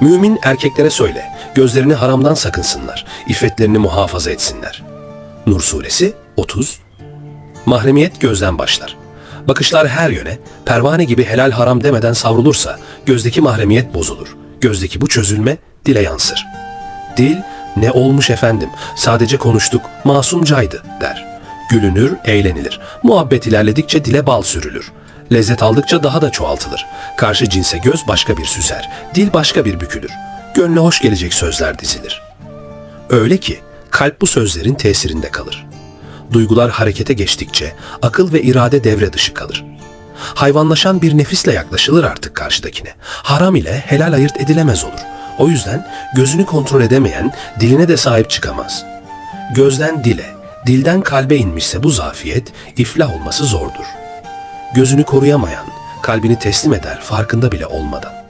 Mümin erkeklere söyle, gözlerini haramdan sakınsınlar, iffetlerini muhafaza etsinler. Nur Suresi 30 Mahremiyet gözden başlar. Bakışlar her yöne, pervane gibi helal haram demeden savrulursa gözdeki mahremiyet bozulur. Gözdeki bu çözülme dile yansır. Dil, ne olmuş efendim, sadece konuştuk, masumcaydı der. Gülünür, eğlenilir. Muhabbet ilerledikçe dile bal sürülür. Lezzet aldıkça daha da çoğaltılır. Karşı cinse göz başka bir süser, dil başka bir bükülür. Gönle hoş gelecek sözler dizilir. Öyle ki kalp bu sözlerin tesirinde kalır. Duygular harekete geçtikçe akıl ve irade devre dışı kalır. Hayvanlaşan bir nefisle yaklaşılır artık karşıdakine. Haram ile helal ayırt edilemez olur. O yüzden gözünü kontrol edemeyen diline de sahip çıkamaz. Gözden dile, dilden kalbe inmişse bu zafiyet iflah olması zordur. Gözünü koruyamayan kalbini teslim eder farkında bile olmadan.